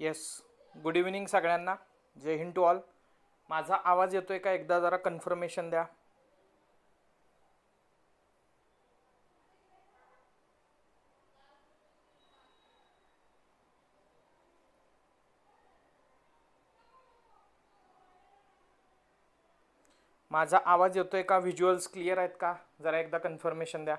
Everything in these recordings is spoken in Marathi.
येस गुड इव्हिनिंग सगळ्यांना. जय हिंद टू ऑल माझा आवाज येतोय का? एकदा जरा कन्फर्मेशन द्या. माझा आवाज येतोय का? व्हिज्युअल्स क्लिअर आहेत का? जरा एकदा कन्फर्मेशन द्या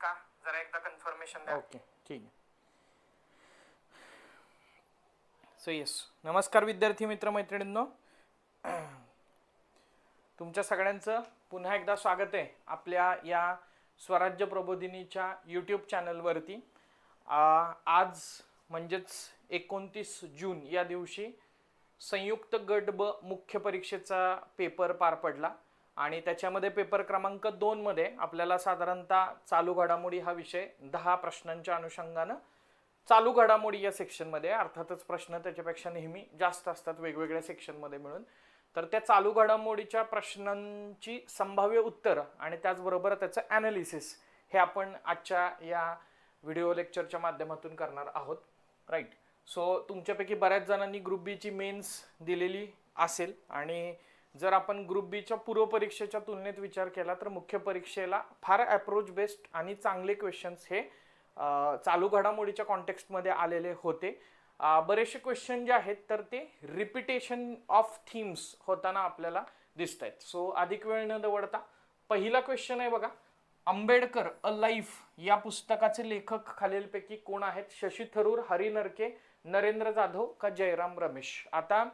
का जरा द्या ओके ठीक आहे. सो येस नमस्कार विद्यार्थी मित्र मैत्रिणींनो. तुमच्या सगळ्यांचं पुन्हा एकदा स्वागत आहे आपल्या या स्वराज्य प्रबोधिनीच्या यूट्यूब चॅनलवरती आज म्हणजेच एकोणतीस जून या दिवशी संयुक्त गट ब मुख्य परीक्षेचा पेपर पार पडला. आणि त्याच्यामध्ये पेपर क्रमांक दोनमध्ये आपल्याला साधारणतः चालू घडामोडी हा विषय दहा प्रश्नांच्या अनुषंगानं चालू घडामोडी या सेक्शनमध्ये अर्थातच प्रश्न त्याच्यापेक्षा नेहमी जास्त असतात वेगवेगळ्या सेक्शनमध्ये मिळून. तर त्या चालू घडामोडीच्या प्रश्नांची संभाव्य उत्तरं आणि त्याचबरोबर त्याचं ॲनालिसिस हे आपण आजच्या या व्हिडिओ लेक्चरच्या माध्यमातून करणार आहोत. राईट सो तुमच्यापैकी बऱ्याच जणांनी ग्रुप बीची मेन्स दिलेली असेल आणि जर आपण ग्रुप बीच्या पूर्वपरीक्षेच्या तुलनेत विचार केला तर मुख्य परीक्षेला फार अप्रोच बेस्ड आणि चांगले क्वेश्चन्स हे चालू घडामोडीच्या कॉन्टेक्स्टमध्ये आलेले होते. बरेचसे क्वेश्चन जे आहेत तर ते रिपिटेशन ऑफ थीम्स होताना आपल्याला दिसत आहेत सो अधिक वेळ न दवडता पहिला क्वेश्चन आहे बघा. आंबेडकर अ लाईफ या पुस्तकाचे लेखक खालीलपैकी कोण आहेत? शशी थरूर हरी नरके नरेंद्र जाधव का जयराम रमेश? आता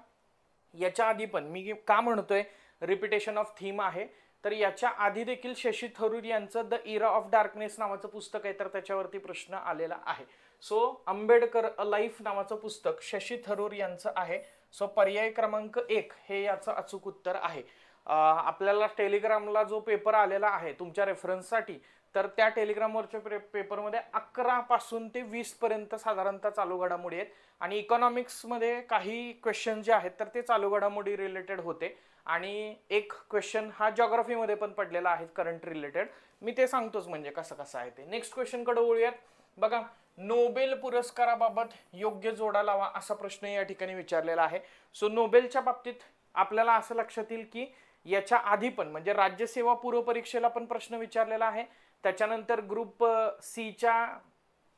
याच्या आधी पण मी का म्हणतोय रिपिटेशन ऑफ थीम आहे. तर याच्या आधी देखील शशी थरूर यांचं द इरा ऑफ डार्कनेस नावाचं पुस्तक आहे तर त्याच्यावरती प्रश्न आलेला आहे. सो आंबेडकर अ लाईफ नावाचं पुस्तक शशी थरूर यांचं आहे. सो पर्याय क्रमांक एक हे याचं अचूक उत्तर आहे. आपल्याला टेलिग्रामला जो पेपर आलेला आहे तुमच्या रेफरन्ससाठी तर त्या टेलिग्रामवरच्या पे पेपरमध्ये अकरा पासून ते वीस पर्यंत साधारणतः चालू घडामोडी आहेत. आणि इकॉनॉमिक्समध्ये काही क्वेश्चन जे आहेत तर ते चालू घडामोडी रिलेटेड होते. आणि एक क्वेश्चन हा जॉग्राफीमध्ये पण पडलेला आहे करंट रिलेटेड मी ते सांगतोच म्हणजे कसं कसं आहे ते. नेक्स्ट क्वेश्चनकडे वळूयात. बघा नोबेल पुरस्काराबाबत योग्य जोडा लावा असा प्रश्न या ठिकाणी विचारलेला आहे. सो नोबेलच्या बाबतीत आपल्याला असं लक्षात येईल की याच्या आधी पण म्हणजे राज्यसेवा पूर्व परीक्षेला पण प्रश्न विचारलेला आहे. त्याच्यानंतर ग्रुप सीच्या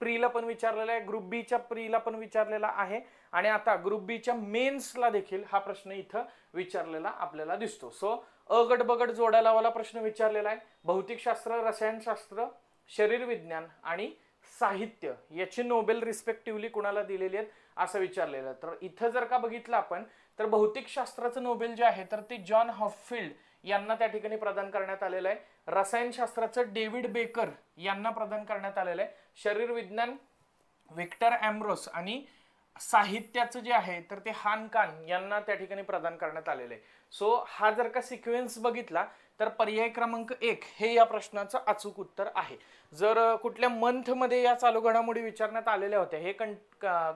प्रीला पण विचारलेला आहे ग्रुप बीच्या प्रीला पण विचारलेला आहे आणि आता ग्रुप बीच्या मेन्सला देखील हा प्रश्न इथं विचारलेला आपल्याला दिसतो. सो अ बगड बगट जोडा लावाला प्रश्न विचारलेला आहे. भौतिकशास्त्र रसायनशास्त्र शरीर विज्ञान आणि साहित्य याची नोबेल रिस्पेक्टिव्हली कुणाला दिलेली आहेत असं विचारलेलं आहे. तर इथं जर का बघितलं आपण तर भौतिकशास्त्राचं नोबेल जे आहे तर ते जॉन हॉफिल्ड यांना त्या ठिकाणी प्रदान करण्यात आलेलं आहे. रसायनशास्त्राचं डेव्हिड बेकर यांना प्रदान करण्यात आलेलं आहे. शरीर विज्ञान विक्टर आणि साहित्याचं जे आहे तर ते हान कान यांना त्या ठिकाणी प्रदान करण्यात आलेलं आहे. सो हा जर का सिक्वेन्स बघितला तर पर्याय क्रमांक एक हे या प्रश्नाचं अचूक उत्तर आहे. जर कुठल्या मंथमध्ये या चालू घडामोडी विचारण्यात आलेल्या होत्या हे कन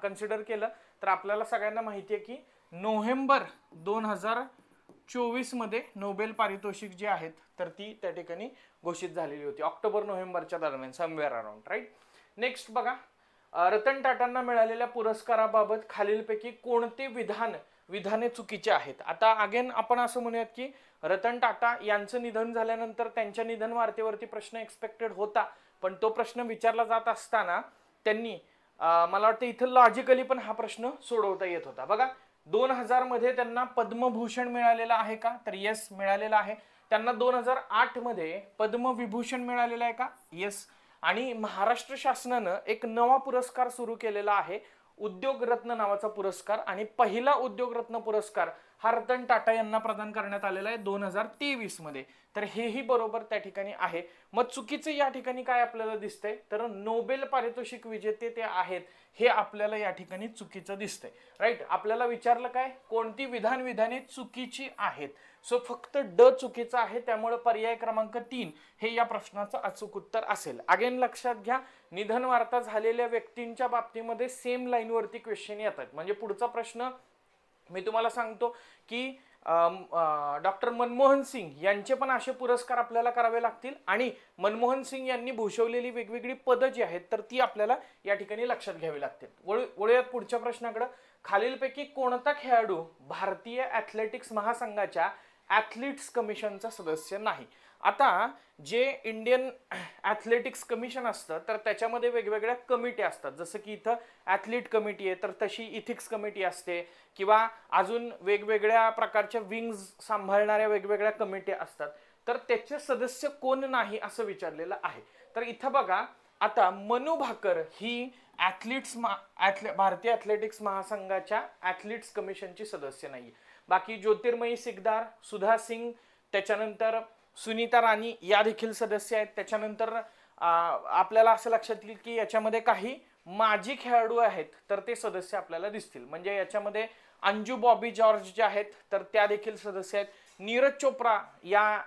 कन्सिडर केलं तर आपल्याला सगळ्यांना माहिती आहे की नोव्हेंबर दोन हजार चोवीसमध्ये नोबेल पारितोषिक जे आहेत तर ती त्या ठिकाणी घोषित झालेली होती. ऑक्टोबर नोव्हेंबरच्या दरम्यान समवेअर अराउंड राईट नेक्स्ट बघा रतन टाटांना मिळालेल्या पुरस्काराबाबत खालीलपैकी कोणते विधान विधाने चुकीचे आहेत? आता अगेन आपण असं म्हणूयात की रतन टाटा यांचं निधन झाल्यानंतर त्यांच्या निधन वार्तेवरती प्रश्न एक्सपेक्टेड होता. पण तो प्रश्न विचारला जात असताना त्यांनी मला वाटतं इथं लॉजिकली पण हा प्रश्न सोडवता येत होता. बघा दोन हजारमध्ये त्यांना पद्मभूषण मिळालेला आहे का? तर येस मिळालेला आहे. त्यांना दोन हजार आठमध्ये पद्मविभूषण मिळालेला आहे का? येस आणि महाराष्ट्र शासनानं एक नवा पुरस्कार सुरू केलेला आहे. उद्योग रत्न नावाचा पुरस्कार आणि पहिला उद्योग रत्न पुरस्कार. हा टाटा यांना प्रदान करण्यात आलेला आहे दोन हजार तेवीसमध्ये. तर हेही बरोबर त्या ठिकाणी आहे. मग चुकीचं या ठिकाणी काय आपल्याला दिसतंय? तर नोबेल पारितोषिक विजेते ते आहेत हे आपल्याला या ठिकाणी चुकीचं दिसतंय. राईट आपल्याला विचारलं काय? कोणती विधान विधाने चुकीची आहेत? सो फक्त ड चुकीचं आहे त्यामुळे पर्याय क्रमांक तीन हे या प्रश्नाचं अचूक उत्तर असेल. अगेन लक्षात घ्या निधन वार्ता झालेल्या व्यक्तींच्या बाबतीमध्ये सेम लाईनवरती क्वेश्चन येतात. म्हणजे पुढचा प्रश्न मी तुम्हाला सांगतो की डॉक्टर मनमोहन सिंग यांचे पण असे पुरस्कार आपल्याला करावे लागतील आणि मनमोहन सिंग यांनी भूषवलेली वेगवेगळी पदं जी आहेत तर ती आपल्याला या ठिकाणी लक्षात घ्यावी लागतील. वळू वळूयात पुढच्या प्रश्नाकडे. खालीलपैकी कोणता खेळाडू भारतीय ॲथलेटिक्स महासंघाच्या ॲथलीट्स कमिशनचा सदस्य नाही? आता जे इंडियन ॲथलेटिक्स कमिशन असतं तर त्याच्यामध्ये वेगवेगळ्या कमिटी असतात. जसं की इथं ॲथलीट कमिटी आहे तर तशी इथिक्स कमिटी असते. किंवा अजून वेगवेगळ्या प्रकारच्या विंग्ज सांभाळणाऱ्या वेगवेगळ्या कमिटी असतात. तर त्याचे सदस्य कोण नाही असं विचारलेलं आहे. तर इथं बघा आता मनु भाकर ही ॲथलीट्स मा ॲथले भारतीय ॲथलेटिक्स महासंघाच्या ॲथलीट्स कमिशनची सदस्य नाही बाकी ज्योतिर्मयी सिकदार सुधा सिंग त्याच्यानंतर सुनीता राणी या देखील सदस्य आहेत. त्याच्यानंतर आपल्याला असं लक्षात येईल की याच्यामध्ये काही माजी खेळाडू आहेत तर ते सदस्य आपल्याला दिसतील. म्हणजे याच्यामध्ये अंजू बॉबी जॉर्ज जे आहेत तर त्या देखील सदस्य आहेत. नीरज चोप्रा या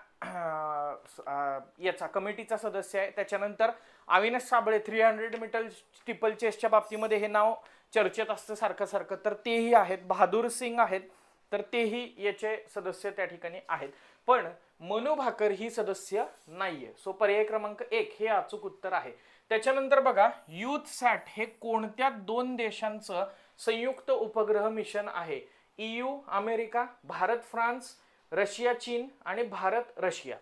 याचा कमिटीचा सदस्य आहे. त्याच्यानंतर Avinash Sable three hundred metre steeple चेसच्या बाबतीमध्ये हे नाव चर्चेत असतं सारखं सारखं. तर तेही आहेत. बहादूर सिंग आहेत तर तेही याचे सदस्य त्या ठिकाणी आहेत. पण मनु भाकर ही सदस्य नाहीये. सो पर्याय क्रमांक एक हे अचूक उत्तर आहे. त्याच्यानंतर बघा युथ सॅट हे कोणत्या दोन देशांचं संयुक्त उपग्रह मिशन आहे? EU America Bharat France Russia चीन आणि भारत रशिया.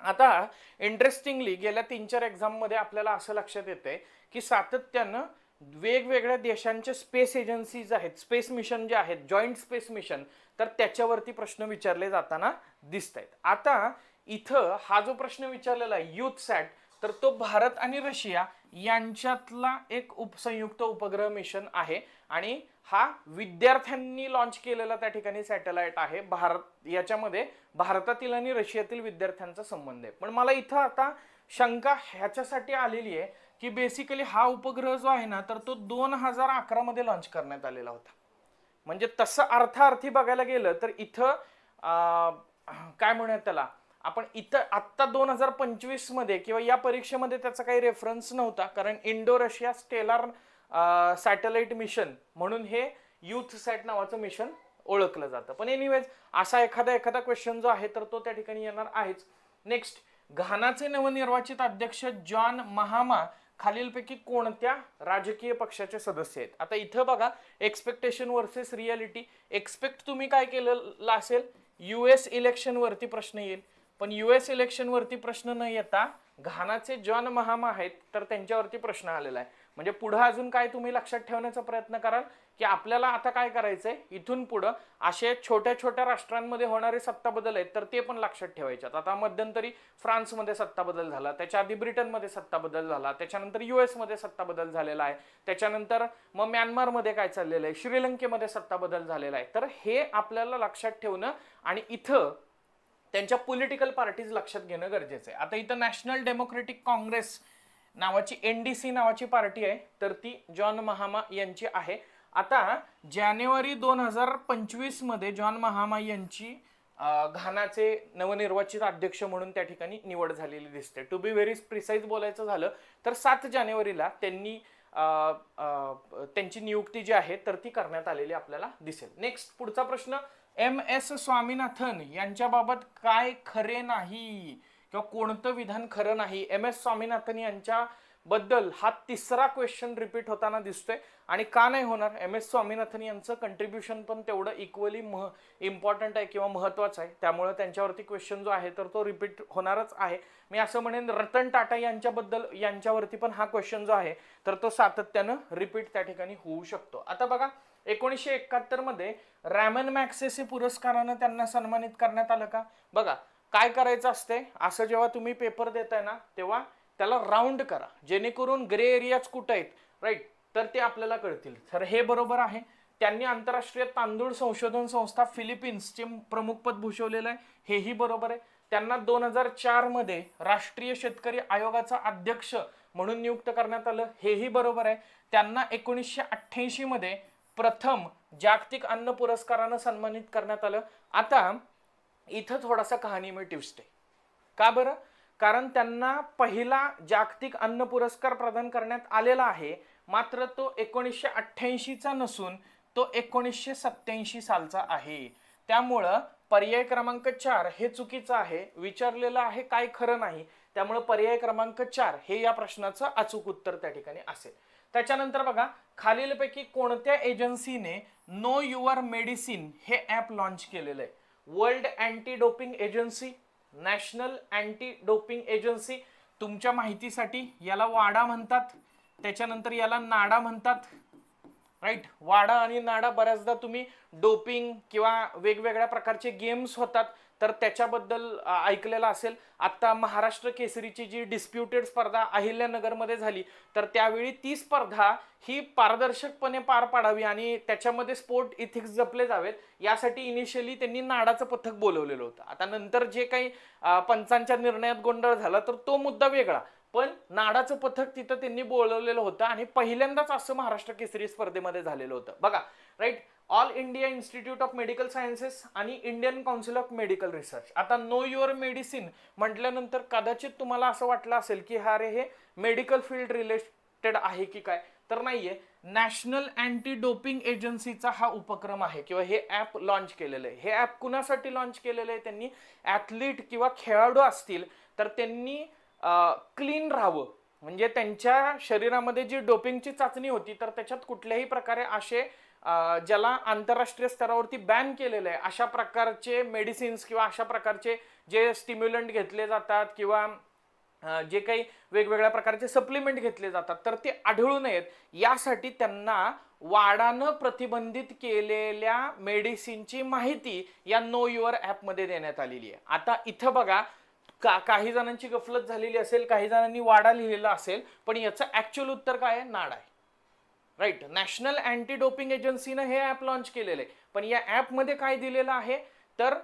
आता इंटरेस्टिंगली गेल्या तीन चार एक्झाममध्ये आपल्याला असं लक्षात येतंय की सातत्यानं वेगवेगळ्या देशांचे स्पेस एजन्सीज आहेत स्पेस मिशन जे आहेत जॉईंट स्पेस मिशन तर त्याच्यावरती प्रश्न विचारले जाताना दिसत आहेत आता इथं हा जो प्रश्न विचारलेला आहे युथ सॅट तर तो भारत आणि रशिया यांच्यातला एक उपसंयुक्त उपग्रह मिशन आहे आणि हा विद्यार्थ्यांनी लॉन्च केलेला त्या ठिकाणी सॅटेलाइट आहे. भारत याच्यामध्ये भारतातील आणि रशियातील विद्यार्थ्यांचा संबंध आहे. पण मला इथं आता शंका ह्याच्यासाठी आलेली आहे की बेसिकली हा उपग्रह जो आहे ना तर तो दोन हजार अकरा मध्ये लॉन्च करण्यात आलेला होता. म्हणजे तसं अर्थार्थी बघायला गेलं तर इथं काय म्हणूयात त्याला? आपण इथं आत्ता दोन हजार पंचवीसमध्ये किंवा या परीक्षेमध्ये त्याचा काही रेफरन्स नव्हता कारण Indo Russia stellar satellite mission म्हणून हे युथ सॅट नावाचं मिशन ओळखलं जातं. पण एनिवेज असा एखादा एखादा क्वेश्चन जो आहे तर तो त्या ठिकाणी येणार आहेच. नेक्स्ट घानाचे नवनिर्वाचित अध्यक्ष जॉन महामा खालीलपैकी कोणत्या राजकीय पक्षाचे सदस्य आहेत? आता इथं बघा एक्सपेक्टेशन वर्सेस रियालिटी एक्सपेक्ट तुम्ही काय केलेलं असेल? यू एस इलेक्शनवरती प्रश्न येईल. पण यू एस इलेक्शनवरती प्रश्न न येता घानाचे जॉन महामा आहेत तर त्यांच्यावरती प्रश्न आलेला आहे. म्हणजे पुढं अजून काय तुम्ही लक्षात ठेवण्याचा प्रयत्न कराल की आपल्याला आता काय करायचंय? इथून पुढं असे छोट्या छोट्या राष्ट्रांमध्ये होणारे सत्ता बदल आहेत तर ते पण लक्षात ठेवायच्यात. आता मध्यंतरी फ्रान्समध्ये सत्ता बदल झाला त्याच्या आधी ब्रिटनमध्ये सत्ता बदल झाला त्याच्यानंतर युएसमध्ये सत्ता बदल झालेला आहे त्याच्यानंतर मग म्यानमारमध्ये काय चाललेलं आहे? श्रीलंकेमध्ये सत्ता बदल झालेला आहे. तर हे आपल्याला लक्षात ठेवणं आणि इथं त्यांच्या पॉलिटिकल पार्टीज लक्षात घेणं गरजेचं आहे. आता इथं नॅशनल डेमोक्रेटिक काँग्रेस नावाची एन डी सी नावाची पार्टी आहे तर ती जॉन महामा यांची आहे. आता जानेवारी दोन हजार पंचवीसमध्ये जॉन महामा यांची घानाचे नवनिर्वाचित अध्यक्ष म्हणून त्या ठिकाणी निवड झालेली दिसते. टू बी व्हेरी प्रिसाईज बोलायचं झालं तर सात जानेवारीला त्यांनी त्यांची नियुक्ती जी आहे तर ती करण्यात आलेली आपल्याला दिसेल. नेक्स्ट पुढचा प्रश्न एम एस स्वामीनाथन यांच्याबाबत काय खरे नाही? किंवा कोणतं विधान खरं नाही. एम. एस. स्वामीनाथन यांच्या बद्दल हा तिसरा क्वेश्चन रिपीट होताना दिसतोय. आणि का नाही होणार? एम. एस. स्वामीनाथन यांचं कंट्रीब्युशन पण तेवढं इक्वली मह इम्पॉर्टंट आहे किंवा महत्त्वाचं आहे. त्यामुळे त्यांच्यावरती क्वेश्चन जो आहे तर तो रिपीट होणारच आहे. मी असं म्हणेन रतन टाटा यांच्याबद्दल यांच्यावरती पण हा क्वेश्चन जो आहे तर तो सातत्यानं रिपीट त्या ठिकाणी होऊ शकतो. आता बघा एकोणीसशे एकाहत्तरमध्ये रॅमन मॅक्सेसे पुरस्कारानं त्यांना सन्मानित करण्यात आलं का? बघा काय करायचं असते? असं जेव्हा तुम्ही पेपर देताय ना तेव्हा त्याला राऊंड करा. जेणेकरून ग्रे एरियाज कुठं आहेत? राईट तर ते आपल्याला कळतील. तर हे बरोबर आहे. त्यांनी आंतरराष्ट्रीय तांदूळ संशोधन संस्था फिलिपिन्सचे प्रमुखपद भूषवलेलं आहे. हेही बरोबर आहे. त्यांना दोन हजार चारमध्ये राष्ट्रीय शेतकरी आयोगाचा अध्यक्ष म्हणून नियुक्त करण्यात आलं. हेही बरोबर आहे. त्यांना एकोणीसशे अठ्ठ्याऐंशीमध्ये प्रथम जागतिक अन्न पुरस्कारानं सन्मानित करण्यात आलं. आता इथं थोडासा कहाणीमय ट्विस्ट आहे का बरं? कारण त्यांना पहिला जागतिक अन्न पुरस्कार प्रदान करण्यात आलेला आहे. मात्र तो एकोणीसशे अठ्ठ्याऐंशीचा नसून तो एकोणीसशे सत्याऐंशी सालचा आहे. त्यामुळं पर्याय क्रमांक चार हे चुकीचं आहे. विचारलेलं आहे काय खरं नाही. त्यामुळं पर्याय क्रमांक चार हे या प्रश्नाचं अचूक उत्तर त्या ठिकाणी असेल. त्याच्यानंतर बघा खालीलपैकी कोणत्या एजन्सीने नो युअर मेडिसिन हे ॲप लॉन्च केलेलं आहे? World anti doping agency national anti doping agency तुमच्या माहितीसाठी याला वाडा म्हणतात त्याच्यानंतर याला नाडा म्हणतात. राईट वाडा आणि नाडा बऱ्याचदा तुम्ही डोपिंग किंवा वेगवेगळ्या प्रकारचे गेम्स होतात. तर त्याच्याबद्दल ऐकलेलं असेल. आता महाराष्ट्र केसरीची जी डिस्प्युटेड स्पर्धा अहिल्यानगरमध्ये झाली तर त्यावेळी ती स्पर्धा ही पारदर्शकपणे पार पाडावी आणि त्याच्यामध्ये स्पोर्ट इथिक्स जपले जावेत यासाठी इनिशियली त्यांनी नाडाचं पथक बोलवलेलं होतं. आता नंतर जे काही पंचांच्या निर्णयात गोंधळ झाला तर तो मुद्दा वेगळा. पण नाडाचं पथक तिथं त्यांनी बोलवलेलं होतं आणि पहिल्यांदाच असं महाराष्ट्र केसरी स्पर्धेमध्ये झालेलं होतं. बघा right all India institute of medical sciences आणि Indian council of medical research. आता नो युअर मेडिसिन म्हटल्यानंतर कदाचित तुम्हाला असं वाटलं असेल की हा रे हे मेडिकल फील्ड रिलेटेड आहे की काय? तर नाहीये. नॅशनल अँटी डोपिंग एजन्सीचा हा उपक्रम आहे किंवा हे ॲप लॉन्च केलेलं आहे. हे ॲप कुणासाठी लॉन्च केलेलं आहे? त्यांनी ॲथलीट किंवा खेळाडू असतील तर त्यांनी क्लीन राहावं. म्हणजे त्यांच्या शरीरामध्ये जी डोपिंगची चाचणी होती तर त्याच्यात कुठल्याही प्रकारे असे ज्याला आंतरराष्ट्रीय स्तरावरती बॅन केलेलं आहे अशा प्रकारचे मेडिसिन्स किंवा अशा प्रकारचे जे स्टिम्युलंट घेतले जातात किंवा जे काही वेगवेगळ्या प्रकारचे सप्लिमेंट घेतले जातात तर ते आढळू नयेत. यासाठी त्यांना वाडानं प्रतिबंधित केलेल्या मेडिसिनची माहिती या नो युअर ॲपमध्ये देण्यात आलेली आहे. आता इथं बघा का काही जणांची गफलत झालेली असेल काही जणांनी वाडा लिहिलेला असेल पण याचं ॲक्च्युअल उत्तर काय आहे? नाड आहे. राईट नॅशनल अँटी डोपिंग एजन्सीनं हे ॲप लॉन्च केलेलं आहे. पण या ॲपमध्ये काय दिलेलं आहे? तर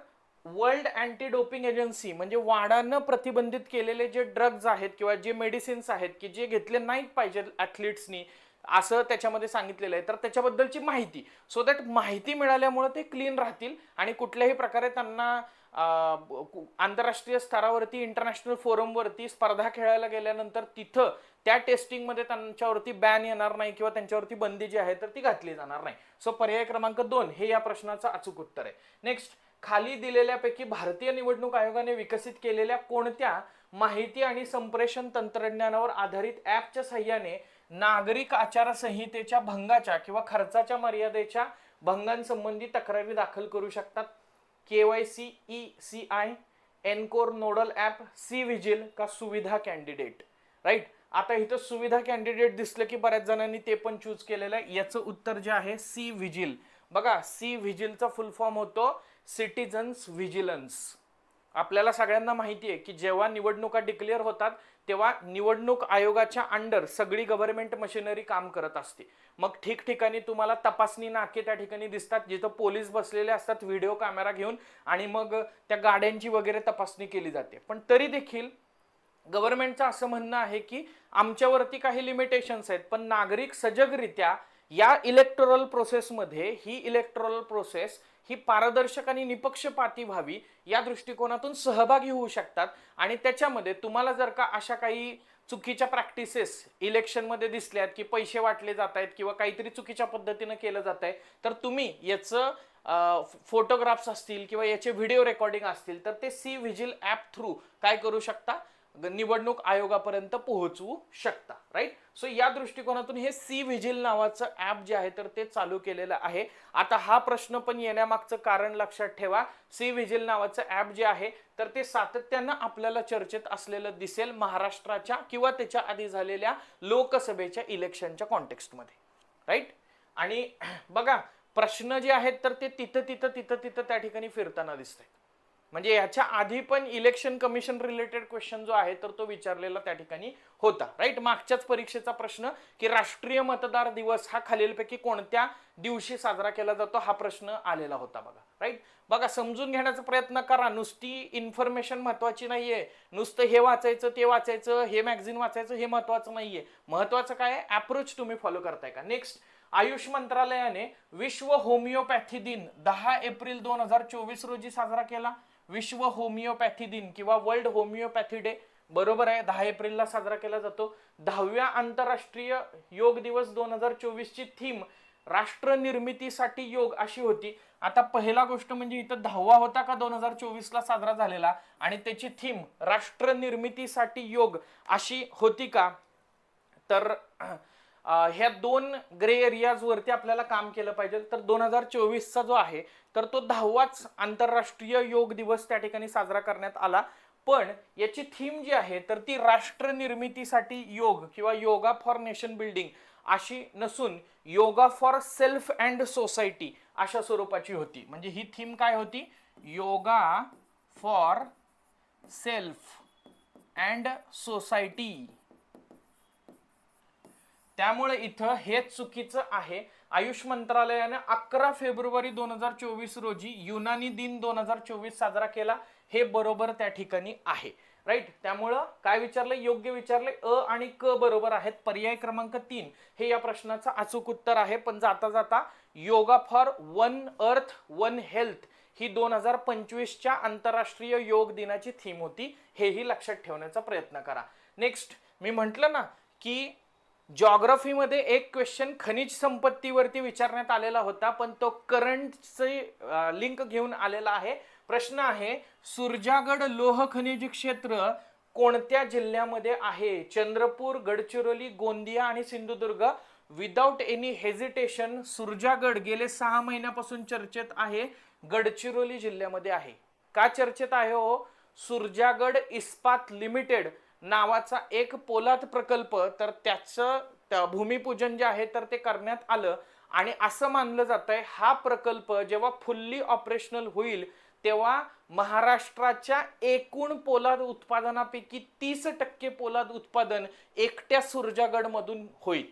वर्ल्ड अँटी डोपिंग एजन्सी म्हणजे वाडानं प्रतिबंधित केलेले जे ड्रग्ज आहेत किंवा जे मेडिसिन्स आहेत की जे घेतले नाहीत पाहिजे ॲथलीट्सनी असं त्याच्यामध्ये सांगितलेलं आहे. तर त्याच्याबद्दलची माहिती. सो दॅट माहिती मिळाल्यामुळे ते क्लीन राहतील आणि कुठल्याही प्रकारे त्यांना आंतरराष्ट्रीय स्तरावरती इंटरनॅशनल फोरमवरती स्पर्धा खेळायला गेल्यानंतर तिथं त्या टेस्टिंगमध्ये त्यांच्यावरती बॅन येणार नाही किंवा त्यांच्यावरती बंदी जी आहे तर ती घातली जाणार नाही. सो पर्याय क्रमांक दोन हे या प्रश्नाचं अचूक उत्तर आहे. नेक्स्ट खाली दिलेल्यापैकी भारतीय निवडणूक आयोगाने विकसित केलेल्या कोणत्या माहिती आणि संप्रेषण तंत्रज्ञानावर आधारित ॲपच्या सहाय्याने नागरिक आचारसंहितेच्या भंगाच्या किंवा खर्चाच्या मर्यादेच्या भंगांसंबंधी तक्रारी दाखल करू शकतात? K Y C E C I encore nodal app C vigil का सुविधा कॅन्डिडेट राईट आता इथं सुविधा कॅन्डिडेट दिसलं की बऱ्याच जणांनी ते पण चूज केलेलं आहे. याचं उत्तर जे आहे सी व्हिजिल बघा सी व्हिजिलचा फुल फॉर्म होतो सिटीजन्स व्हिजिलन्स आपल्याला सगळ्यांना माहिती आहे की जेव्हा निवडणुका डिक्लेअर होतात तेव्हा निवडणूक आयोगाच्या अंडर सगळी गव्हर्नमेंट मशिनरी काम करत असते. मग ठिकठिकाणी तुम्हाला तपासणी नाके त्या ठिकाणी दिसतात जिथं पोलीस बसलेले असतात व्हिडिओ कॅमेरा घेऊन आणि मग त्या गाड्यांची वगैरे तपासणी केली जाते. पण तरी देखील गव्हर्नमेंटचं असं म्हणणं आहे की आमच्यावरती काही लिमिटेशन्स आहेत पण नागरिक सजगरित्या या इलेक्टोरल प्रोसेसमध्ये ही इलेक्टोरल प्रोसेस ही पारदर्शक आणि निपक्षपाती व्हावी या दृष्टिकोनातून सहभागी होऊ शकतात. आणि त्याच्यामध्ये तुम्हाला जर का अशा काही चुकीच्या प्रॅक्टिसेस इलेक्शनमध्ये दिसल्यात की पैसे वाटले जात आहेत किंवा काहीतरी चुकीच्या पद्धतीनं केलं जात आहे तर तुम्ही याचं फोटोग्राफ्स असतील किंवा याचे व्हिडिओ रेकॉर्डिंग असतील तर ते सी व्हिजिल ॲप थ्रू काय करू शकता? निवडणूक आयोगापर्यंत पोहोचवू शकता राईट सो या दृष्टिकोनातून हे सी व्हिजिल नावाचं ॲप जे आहे तर ते चालू केलेलं आहे. आता हा प्रश्न पण येण्यामागचं कारण लक्षात ठेवा. सी व्हिजिल नावाचं ॲप जे आहे तर ते सातत्यानं आपल्याला चर्चेत असलेलं दिसेल महाराष्ट्राच्या किंवा त्याच्या आधी झालेल्या लोकसभेच्या इलेक्शनच्या कॉन्टेक्स्टमध्ये राईट आणि बघा प्रश्न जे आहेत तर ते तिथं तिथं तिथं तिथं त्या ठिकाणी फिरताना दिसत आहेत म्हणजे याच्या आधी पण इलेक्शन कमिशन रिलेटेड क्वेश्चन जो आहे तर तो विचारलेला त्या ठिकाणी होता. राईट मागच्याच परीक्षेचा प्रश्न की राष्ट्रीय मतदार दिवस हा खालीलपैकी कोणत्या दिवशी साजरा केला जातो हा प्रश्न आलेला होता बघा. राईट बघा समजून घेण्याचा प्रयत्न करा. नुसती इन्फॉर्मेशन महत्वाची नाहीये. नुसतं हे वाचायचं ते वाचायचं हे मॅगझिन वाचायचं हे महत्वाचं नाहीये. महत्वाचं काय? अप्रोच तुम्ही फॉलो करताय का? नेक्स्ट आयुष मंत्रालयाने विश्व होमिओपॅथी दिन दहा एप्रिल दोन हजार चोवीस रोजी साजरा केला. विश्व होमिओपॅथी दिन किंवा वर्ल्ड होमिओपॅथी डे बरोबर आहे. दहा एप्रिलला साजरा केला जातो. दहाव्या आंतरराष्ट्रीय योग दिवस दोन हजार चोवीसची थीम राष्ट्र निर्मितीसाठी योग अशी होती. आता पहिला गोष्ट म्हणजे इथं दहावा होता का दोन हजार चोवीसला साजरा झालेला? आणि त्याची थीम राष्ट्र निर्मितीसाठी योग अशी होती का? तर ह्या दोन ग्रे एरियाजवरती आपल्याला काम केलं पाहिजे. तर दोन हजार चोवीसचा जो आहे तर तो दहावाच आंतरराष्ट्रीय योग दिवस त्या ठिकाणी साजरा करण्यात आला. पण याची थीम जी आहे तर ती राष्ट्र निर्मितीसाठी योग किंवा योगा फॉर नेशन बिल्डिंग अशी नसून yoga for self and society अशा स्वरूपाची होती. म्हणजे ही थीम काय होती? Yoga for self and society त्यामुळे इथं हे चुकीचं आहे. आयुष मंत्रालयाने अकरा फेब्रुवारी दोन हजार चोवीस रोजी युनानी दिन दोन हजार चोवीस साजरा केला. हे बरोबर त्या ठिकाणी आहे. राईट त्यामुळं काय विचारलं योग्य विचारले अ आणि क बरोबर आहेत. पर्याय क्रमांक तीन. हे या प्रश्नाचं अचूक उत्तर आहे. पण जाता जाता yoga for one earth one health ही दोन हजार पंचवीसच्या आंतरराष्ट्रीय योग दिनाची थीम होती. हेही लक्षात ठेवण्याचा प्रयत्न करा. नेक्स्ट मी म्हटलं ना की जॉग्रफीमध्ये एक क्वेश्चन खनिज संपत्तीवरती विचारण्यात आलेला होता पण तो करंटचे लिंक घेऊन आलेला आहे. प्रश्न आहे सुरजागड लोह खनिज क्षेत्र कोणत्या जिल्ह्यामध्ये आहे? चंद्रपूर गडचिरोली गोंदिया आणि Sindhudurg. Without any hesitation Surjagad गेले सहा महिन्यापासून चर्चेत आहे गडचिरोली जिल्ह्यामध्ये आहे. का चर्चेत आहे हो? सुरजागड इस्पात लिमिटेड नावाचा एक पोलाद प्रकल्प तर त्याचं भूमिपूजन जे आहे तर ते करण्यात आलं. आणि असं मानलं जात आहे हा प्रकल्प जेव्हा फुल्ली ऑपरेशनल होईल तेव्हा महाराष्ट्राच्या एकूण पोलाद उत्पादनापैकी तीस टक्के पोलाद उत्पादन एकट्या सुरजागडमधून होईल.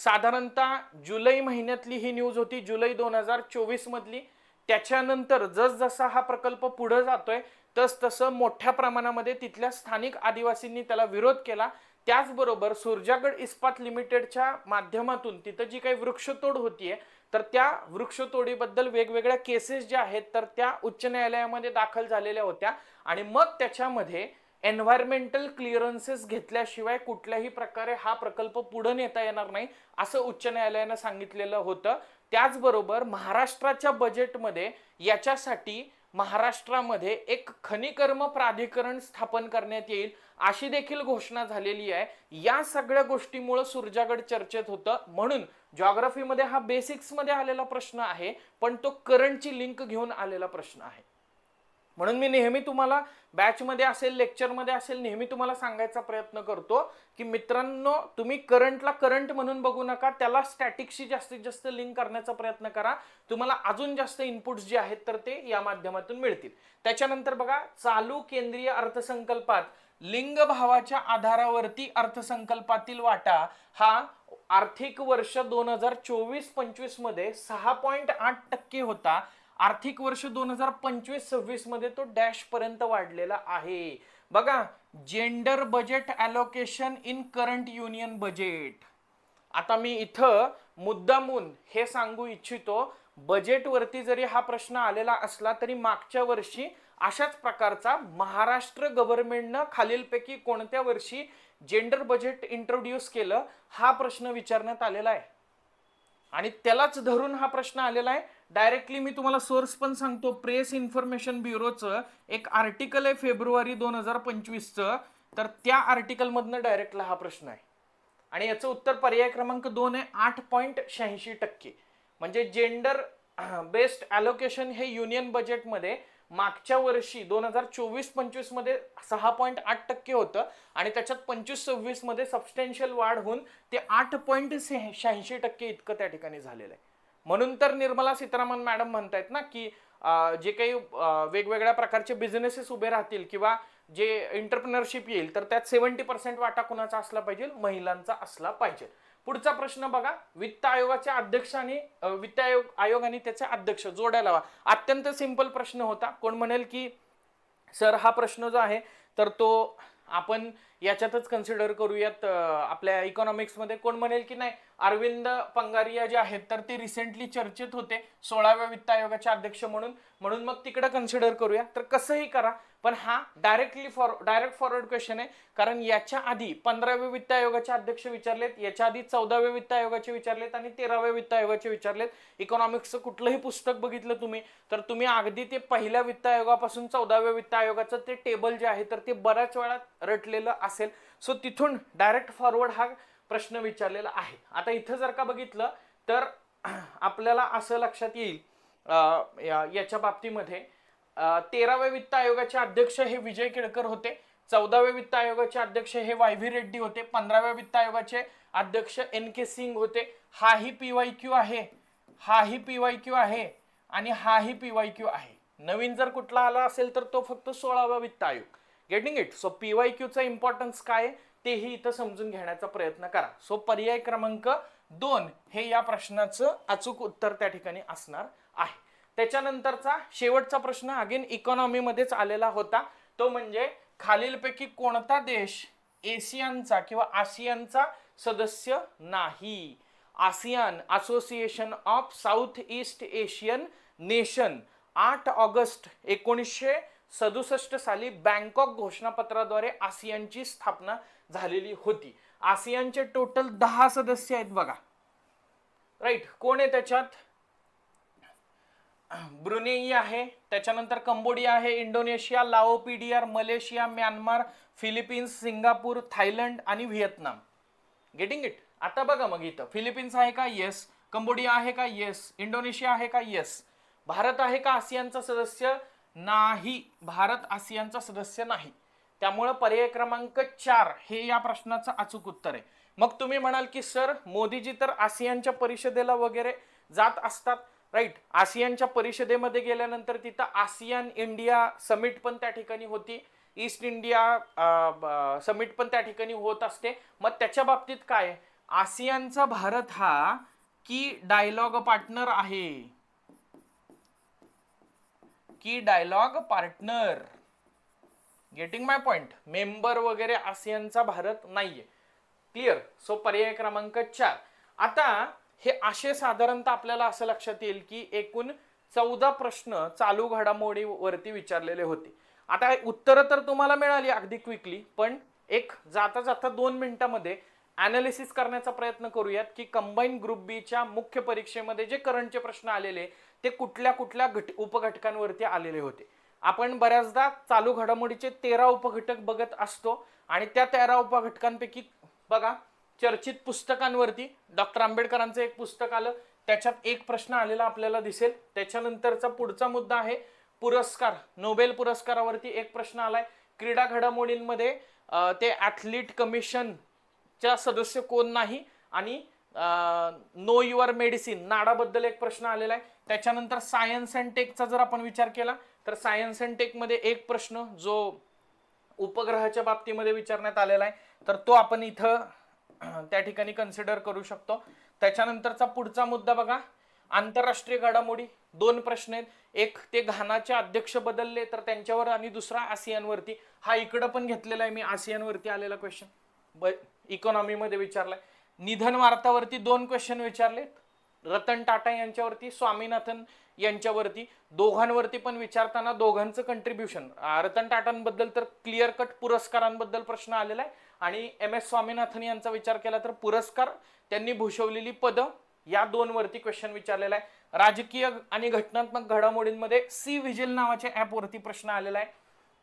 साधारणतः जुलै महिन्यातली ही न्यूज होती जुलै दोन हजार चोवीसमधली त्याच्यानंतर जसजसा हा प्रकल्प पुढे जातोय तस तसं मोठ्या प्रमाणामध्ये तिथल्या स्थानिक आदिवासींनी त्याला विरोध केला. त्याचबरोबर सुरजागड इस्पात लिमिटेडच्या माध्यमातून तिथं जी काही वृक्षतोड होतीये तर त्या वृक्षतोडीबद्दल वेगवेगळ्या केसेस ज्या आहेत तर त्या उच्च न्यायालयामध्ये दाखल झालेल्या होत्या. आणि मग त्याच्यामध्ये एन्व्हायरमेंटल क्लिअरन्सेस घेतल्याशिवाय कुठल्याही प्रकारे हा प्रकल्प पुढे नेता येणार नाही असं उच्च न्यायालयानं सांगितलेलं होतं. त्याचबरोबर महाराष्ट्राच्या बजेटमध्ये याच्यासाठी महाराष्ट्रामध्ये एक खनिकर्म प्राधिकरण स्थापन करण्यात येईल अशी देखील घोषणा झालेली आहे. या सगळ्या गोष्टीमुळे सुरजागड चर्चेत होतं. म्हणून जॉग्रफीमध्ये हा बेसिक्समध्ये आलेला प्रश्न आहे पण तो करंटची लिंक घेऊन आलेला प्रश्न आहे. म्हणून मी नेहमी तुम्हाला बॅचमध्ये असेल लेक्चरमध्ये असेल नेहमी तुम्हाला सांगायचा प्रयत्न करतो की मित्रांनो तुम्ही करंटला करंट म्हणून बघू नका त्याला स्टॅटिकशी जास्तीत जास्त लिंक करण्याचा प्रयत्न करा. तुम्हाला अजून जास्त इनपुट्स जे आहेत तर ते या माध्यमातून मिळतील. त्याच्यानंतर बघा चालू केंद्रीय अर्थसंकल्पात लिंग भावाच्या आधारावरती अर्थसंकल्पातील वाटा हा आर्थिक वर्ष दोन हजार चोवीस पंचवीसमध्ये सहा पॉईंट आठ टक्के होता. आर्थिक वर्ष दोन हजार पंचवीस सव्वीसमध्ये तो डॅश पर्यंत वाढलेला आहे. बघा gender budget allocation in current union budget. आता मी इथं मुद्दामून हे सांगू इच्छितो बजेटवरती जरी हा प्रश्न आलेला असला तरी मागच्या वर्षी अशाच प्रकारचा महाराष्ट्र गव्हर्नमेंटनं खालीलपैकी कोणत्या वर्षी जेंडर बजेट इंट्रोड्यूस केलं हा प्रश्न विचारण्यात आलेला आहे. आणि त्यालाच धरून हा प्रश्न आलेला आहे. डायरेक्टली मी तुम्हाला सोर्स पण सांगतो. प्रेस इन्फॉर्मेशन ब्युरोचं एक आर्टिकल आहे फेब्रुवारी दोन हजार पंचवीसचं. तर त्या आर्टिकलमधनं डायरेक्टला हा प्रश्न आहे. आणि याचं उत्तर पर्याय क्रमांक दोन आहे आठ पॉईंट शहाऐंशी टक्के. म्हणजे जेंडर बेस्ड ॲलोकेशन हे युनियन बजेटमध्ये मागच्या वर्षी दोन हजार चोवीस पंचवीसमध्ये सहा पॉईंट आठ टक्के होतं. आणि त्याच्यात पंचवीस सव्वीसमध्ये सबस्टेन्शियल वाढ होऊन ते आठ पॉईंट शहाऐंशी टक्के इतकं त्या ठिकाणी झालेलं आहे. म्हणून तर निर्मला सीतारामन मॅडम म्हणतायत ना की जे काही वेगवेगळ्या प्रकारचे बिझनेसेस उभे राहतील किंवा जे एंटरप्रिनरशिप येईल तर त्यात सेव्हन्टी पर्सेंट वाटा कुणाचा असला पाहिजे? महिलांचा असला पाहिजे. पुढचा प्रश्न बघा. वित्त आयोगाचे अध्यक्ष आणि वित्त आयोग आयोगाने त्याचे अध्यक्ष जोड्या लावा. अत्यंत सिंपल प्रश्न होता. कोण म्हणेल की सर हा प्रश्न जो आहे तर तो आपण याच्यातच कन्सिडर करूयात आपल्या इकॉनॉमिक्समध्ये कोण म्हणेल की नाही अरविंद पंगारिया जे आहेत तर ते रिसेंटली चर्चेत होते सोळाव्या वित्त आयोगाचे अध्यक्ष म्हणून. म्हणून मग तिकडे कन्सिडर करूया. तर कसंही करा पण हा directly for direct forward question आहे. कारण याच्या आधी पंधराव्या वित्त आयोगाचे अध्यक्ष विचारलेत याच्या आधी चौदाव्या वित्त आयोगाचे विचारलेत आणि तेराव्या वित्त आयोगाचे विचारलेत. इकॉनॉमिक्सचं कुठलंही पुस्तक बघितलं तुम्ही तर तुम्ही अगदी ते पहिल्या वित्त आयोगापासून चौदाव्या वित्त आयोगाचं ते टेबल जे आहे तर ते बऱ्याच वेळा रटलेलं असेल. सो तिथून डायरेक्ट फॉरवर्ड हा प्रश्न विचारलेला आहे. आता इथं जर का बघितलं तर आपल्याला असं लक्षात येईल याच्या बाबतीमध्ये तेराव्या वित्त आयोगाचे अध्यक्ष हे विजय केळकर होते चौदाव्या वित्त आयोगाचे अध्यक्ष हे वाय व्ही रेड्डी होते पंधराव्या वित्त आयोगाचे अध्यक्ष एन के सिंग होते. हाही पी वाय क्यू आहे हाही पी वाय क्यू आहे आणि हाही पी वाय क्यू आहे. नवीन जर कुठला आला असेल तर तो फक्त सोळावा वित्त आयोग. Getting it so P Y क्यूचा importance काय तेही इथं समजून घेण्याचा प्रयत्न करा. सो पर्याय क्रमांक दोन हे या प्रश्नाचं अचूक उत्तर त्या ठिकाणी असणार आहे. त्याच्यानंतरचा शेवटचा प्रश्न अगेन इकॉनॉमीमध्येच आलेला होता. तो म्हणजे खालीलपैकी कोणता देश एशियनचा किंवा आसियानचा सदस्य नाही? ASEAN association of south east Asian nation आठ ऑगस्ट एकोणीसशे सदुसष्ट साली बँकॉक घोषणापत्राद्वारे आसियानची स्थापना झालेली होती. आसियानचे टोटल दहा सदस्य आहेत बघा. राईट कोण आहे त्याच्यात? ब्रुनेई आहे त्याच्यानंतर कंबोडिया आहे Indonesia Lao PDR Malaysia Myanmar Philippines Singapore Thailand आणि व्हिएतनाम. गेटिंग इट आता बघा मग इथं. फिलिपिन्स आहे का? येस कंबोडिया आहे का? येस इंडोनेशिया आहे का? येस भारत आहे का आसियानचा सदस्य? नाही. भारत आसियानचा सदस्य नाही. त्यामुळं पर्याय क्रमांक चार हे या प्रश्नाचं अचूक उत्तर आहे. मग तुम्ही म्हणाल की सर मोदीजी तर आसियानच्या परिषदेला वगैरे जात असतात. राईट आसियानच्या परिषदेमध्ये गेल्यानंतर तिथं आसियान इंडिया समिट पण त्या ठिकाणी होती. ईस्ट इंडिया समिट पण त्या ठिकाणी होत असते. मग त्याच्या बाबतीत काय? आसियानचा भारत हा की डायलॉग पार्टनर आहे? की dialogue partner getting my point member वगैरे आसियनचा भारत नाहीये. क्लिअर सो पर्याय क्रमांक चार. आता हे असे साधारणतः आपल्याला असं लक्षात येईल की एकूण चौदा प्रश्न चालू घडामोडीवरती विचारलेले होते. आता उत्तरं तर तुम्हाला मिळाली अगदी क्विकली पण एक जाता जाता दोन मिनिटामध्ये अनालिसिस करण्याचा प्रयत्न करूयात की कंबाईन ग्रुप बीच्या मुख्य परीक्षेमध्ये जे करंटचे प्रश्न आलेले ते कुठल्या कुठल्या घट उपघटकांवरती आलेले होते. आपण बऱ्याचदा चालू घडामोडीचे तेरा उपघटक बघत असतो आणि त्या तेरा उपघटकांपैकी बघा चर्चित पुस्तकांवरती डॉक्टर आंबेडकरांचं एक पुस्तक आलं त्याच्यात एक प्रश्न आलेला आपल्याला दिसेल. त्याच्यानंतरचा पुढचा मुद्दा आहे पुरस्कार नोबेल पुरस्कारावरती एक प्रश्न आलाय. क्रीडा घडामोडींमध्ये ते ॲथलीट कमिशन च्या सदस्य कोण नाही आणि नो युअर मेडिसिन नाडाबद्दल एक प्रश्न आलेला आहे. त्याच्यानंतर सायन्स अँड टेकचा जर आपण विचार केला तर सायन्स अँड टेकमध्ये एक प्रश्न जो उपग्रहाच्या बाबतीमध्ये विचारण्यात आलेला आहे तर तो आपण इथं त्या ठिकाणी कन्सिडर करू शकतो. त्याच्यानंतरचा पुढचा मुद्दा बघा. आंतरराष्ट्रीय घडामोडी दोन प्रश्न आहेत. एक ते घानाचे अध्यक्ष बदलले तर त्यांच्यावर आणि दुसरा आसियानवरती. हा इकडं पण घेतलेला आहे मी आसियानवरती आलेला क्वेश्चन ब इकॉनॉमीमध्ये विचारलाय. निधन वार्तावरती दोन क्वेश्चन विचारलेत. रतन टाटा यांच्यावरती स्वामीनाथन यांच्यावरती दोघांवरती पण विचारताना दोघांचं कंट्रीब्युशन रतन टाटांबद्दल तर क्लिअर कट पुरस्कारांबद्दल प्रश्न आलेला आहे आणि एम एस स्वामीनाथन यांचा विचार केला तर पुरस्कार त्यांनी भूषवलेली पदं या दोन वरती क्वेश्चन विचारलेला आहे. राजकीय आणि घटनात्मक घडामोडींमध्ये सी व्हिजिल नावाच्या ॲपवरती प्रश्न आलेला आहे.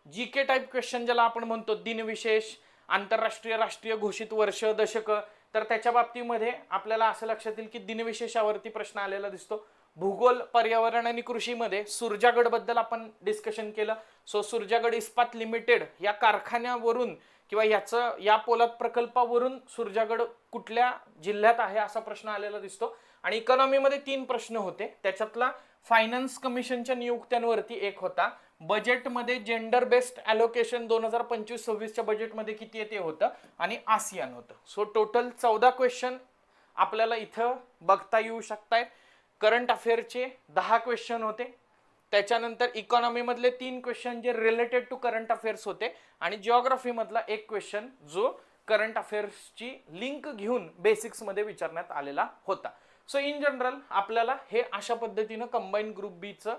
जी के टाईप क्वेश्चन ज्याला आपण म्हणतो दिनविशेष आंतरराष्ट्रीय राष्ट्रीय घोषित वर्ष दशक तर त्याच्या बाबतीमध्ये आपल्याला असं लक्षात येईल की दिनविशेषावरती प्रश्न आलेला दिसतो. भूगोल पर्यावरण आणि कृषीमध्ये सुरजागडबद्दल आपण डिस्कशन केलं. सो सुरजागड इस्पात लिमिटेड या कारखान्यावरून किंवा याचं या पोलाद प्रकल्पावरून सुरजागड कुठल्या जिल्ह्यात आहे असा प्रश्न आलेला दिसतो. आणि इकॉनॉमीमध्ये तीन प्रश्न होते. त्याच्यातला फायनान्स कमिशनच्या नियुक्त्यांवरती एक होता. बजेटमध्ये जेंडर बेस्ड अलोकेशन दोन हजार पंचवीस सव्वीसच्या बजेटमध्ये किती आहे ते होतं आणि आसियान होतं. सो टोटल चौदा क्वेश्चन आपल्याला इथं बघता येऊ शकतायत. करंट अफेअरचे दहा क्वेश्चन होते. त्याच्यानंतर इकॉनॉमी मधले तीन क्वेश्चन जे रिलेटेड टू करंट अफेअर्स होते. आणि जिओग्राफीमधला एक क्वेश्चन जो करंट अफेअर्सची लिंक घेऊन बेसिक्समध्ये विचारण्यात आलेला होता. सो इन जनरल आपल्याला हे अशा पद्धतीनं कंबाईन ग्रुप बीचं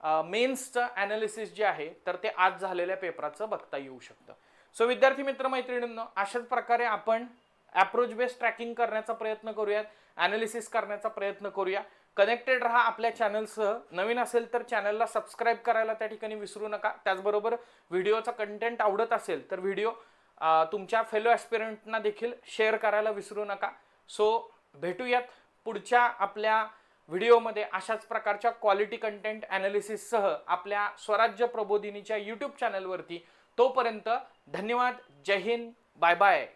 मेन्सचं अनालिसिस जे आहे तर ते आज झालेल्या पेपराचं बघता येऊ शकतं. सो विद्यार्थी मित्र मैत्रिणींनो अशाच प्रकारे आपण अप्रोच बेस्ड ट्रॅकिंग करण्याचा प्रयत्न करूयात अनालिसिस करण्याचा प्रयत्न करूया. कनेक्टेड राहा आपल्या चॅनलसह नवीन असेल तर चॅनलला सबस्क्राईब करायला त्या ठिकाणी विसरू नका. त्याचबरोबर व्हिडिओचा कंटेंट आवडत असेल तर व्हिडिओ तुमच्या फेलो ॲस्पिरंटना देखील शेअर करायला विसरू नका. सो भेटूयात पुढच्या आपल्या व्हिडिओमध्ये अशाच प्रकारच्या क्वालिटी कंटेंट अनालिसिससह आपल्या स्वराज्य प्रबोधिनीच्या यूट्यूब चॅनलवरती तोपर्यंत धन्यवाद. जय हिंद. Bye bye